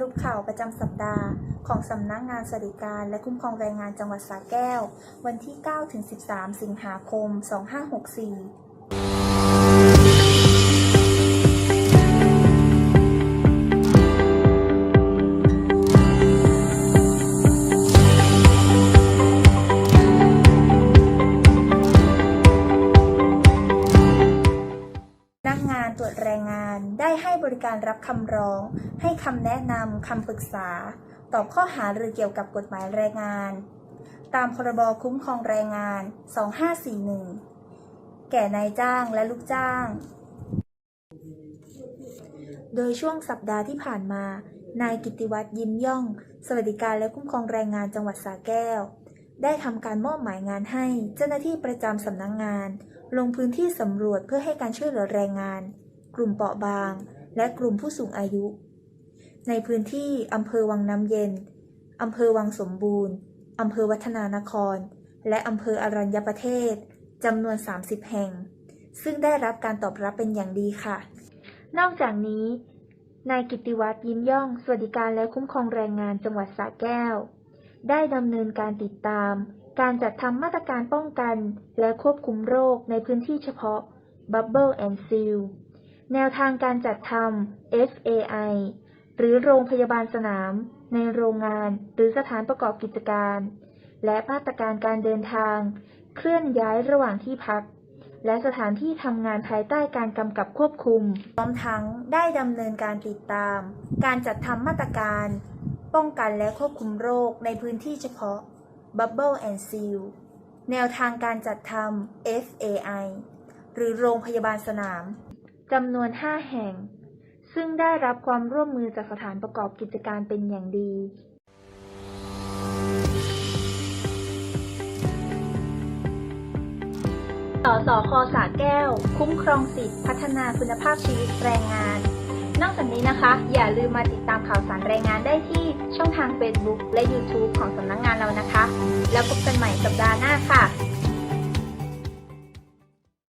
รุปข่าวประจำสัปดาห์ ของสำนักงานสวัสดิการและคุ้มครองแรงงานจังหวัดสระแก้ว วันที่ 9-13 สิงหาคม 2564 รวจแรงงานได้ให้บริการรับคำร้อง ให้คำแนะนำคำปรึกษา ตอบข้อหาหรือเกี่ยวกับกฎหมายแรงงาน ตามพรบคุ้มครองแรงงาน 2541 แก่นายจ้างและลูกจ้าง โดยช่วงสัปดาห์ที่ผ่านมา นายกิตติวัตรยิ้มย่อง สวัสดิการและคุ้มครองแรงงานจังหวัดสระแก้ว ได้ทำการมอบหมายงานให้เจ้าหน้าที่ประจำสำนักงงานลงพื้นที่สำรวจเพื่อให้การช่วยเหลือแรงงาน กลุ่มเปราะบาง และกลุ่มผู้สูงอายุ ในพื้นที่อำเภอวังน้ำเย็น อำเภอวังสมบูรณ์ อำเภอวัฒนานคร และอำเภออรัญญประเทศจำนวน 30 แห่ง ซึ่งได้รับการตอบรับเป็นอย่างดีค่ะ นอกจากนี้นายกิติวัตรยิ้มย่อง สวัสดิการและคุ้มครองแรงงานจังหวัดสระแก้ว ได้ดำเนินการติดตาม การจัดทำมาตรการป้องกัน และควบคุมโรคในพื้นที่เฉพาะ Bubble and Seal แนวทางการจัดทำ FAI หรือโรงพยาบาลสนาม ในโรงงานหรือสถานประกอบกิจการ และมาตรการการเดินทาง เคลื่อนย้ายระหว่างที่พัก และสถานที่ทำงานภายใต้การกำกับควบคุม พร้อมทั้งได้ดำเนินการติดตาม การจัดทำมาตรการ ป้องกันและควบคุมโรคในพื้นที่เฉพาะ Bubble and Seal แนวทางการจัดทำ FAI หรือโรงพยาบาลสนาม จำนวน 5 แห่ง ซึ่งได้รับความร่วมมือจากสถานประกอบกิจการเป็นอย่างดีสสคสาแก้ว คุ้มครองสิทธิพัฒนาคุณภาพชีวิตแรงงาน นอกจากนี้นะคะ อย่าลืมมาติดตามข่าวสารแรงงานได้ที่ช่องทาง Facebook และ YouTube ของสำนักงงานเรานะคะ แล้วพบกันใหม่สัปดาห์หน้าค่ะ